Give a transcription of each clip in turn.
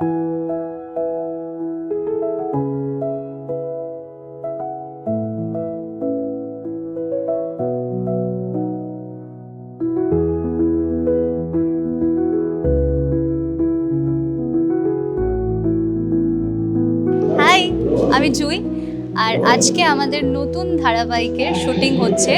High আমি জুই। আর আজকে আমাদের নতুন ধারাবাহিকের শুটিং হচ্ছে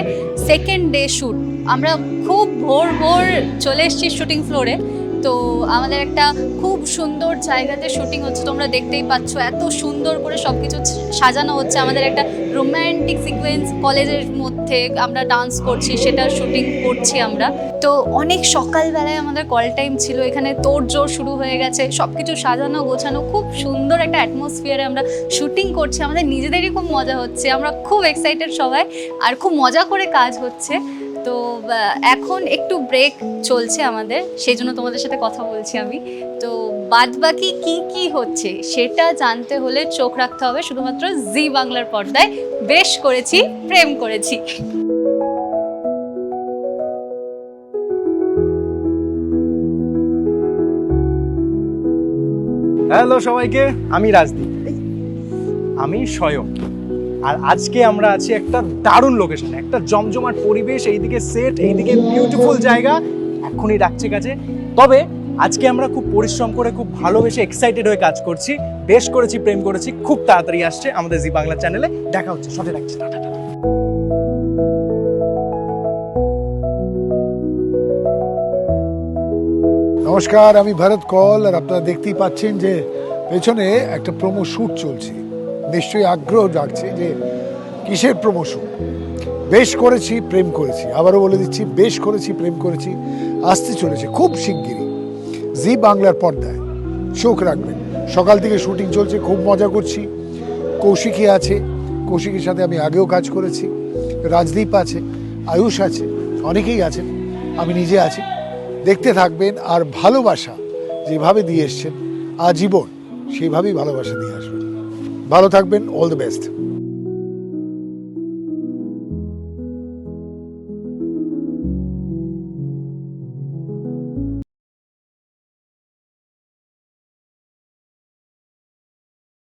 সেকেন্ড ডে শ্যুট আমরা খুব ভোর ভোর চলে এসেছি শুটিং ফ্লোরে তো আমাদের একটা খুব সুন্দর জায়গাতে শুটিং হচ্ছে। তোমরা দেখতেই পাচ্ছ এত সুন্দর করে সব কিছু সাজানো হচ্ছে। আমাদের একটা রোম্যান্টিক সিকোয়েন্স কলেজের মধ্যে আমরা ডান্স করছি, সেটার শুটিং করছি আমরা। তো অনেক সকালবেলায় আমাদের কল টাইম ছিল। এখানে তোড়জোড় শুরু হয়ে গেছে। সব কিছু সাজানো, গোছানো, খুব সুন্দর একটা অ্যাটমসফিয়ারে আমরা শুটিং করছি। আমাদের নিজেদেরই খুব মজা হচ্ছে। আমরা খুব এক্সাইটেড সবাই। আর খুব মজা করে কাজ হচ্ছে। তো এখন একটু ব্রেক চলছে আমাদের, সেই জন্য তোমাদের সাথে কথা বলছি আমি। তো বাদ বাকি কি কি হচ্ছে সেটা জানতে হলে চোখ রাখতে হবে, শুধুমাত্র জি বাংলার পর্দায় বেশ করেছি, প্রেম করেছি। হ্যালো সবাইকে। আমি রাজদীপ। আমি স্বয়ং। আর আজকে আমরা আছি একটা দারুণ লোকেশনে একটা জমজমাট পরিবেশ, এইদিকে সেট এইদিকে বিউটিফুল জায়গা, এখনই ডাকছে কাছে। তবে আজকে আমরা খুব পরিশ্রম করে, খুব ভালোবেসে এক্সাইটেড হয়ে কাজ করছি, বেশ করেছি, প্রেম করেছি, খুব তাড়াতাড়ি আসছে আমাদের জি বাংলা চ্যানেলে দেখা হচ্ছে রাখছি টাটা টাটা। নমস্কার, আমি ভরত কল, আর আপনারা দেখতেই পাচ্ছেন যে পেছনে একটা প্রোমো শ্যুট চলছে। নিশ্চয়ই আগ্রহ জাগছে যে কিসের প্রোমো শ্যুট বেশ করেছি, প্রেম করেছি। আবারও বলে দিচ্ছি, বেশ করেছি, প্রেম করেছি। আসতে চলেছে খুব শিগগিরই। জি বাংলার পর্দায়। চোখ রাখবেন। সকাল থেকে শুটিং চলছে, খুব মজা করছি। কৌশিকী আছে। কৌশিকীর সাথে আমি আগেও কাজ করেছি। রাজদীপ আছে, আয়ুষ আছে, অনেকেই আছেন। আমি নিজে আছি। দেখতে থাকবেন আর ভালোবাসা যেভাবে দিয়ে এসছেন, আজীবন সেইভাবেই ভালোবাসা দিয়ে আসবেন। ভালো থাকবেন অল দ্য বেস্ট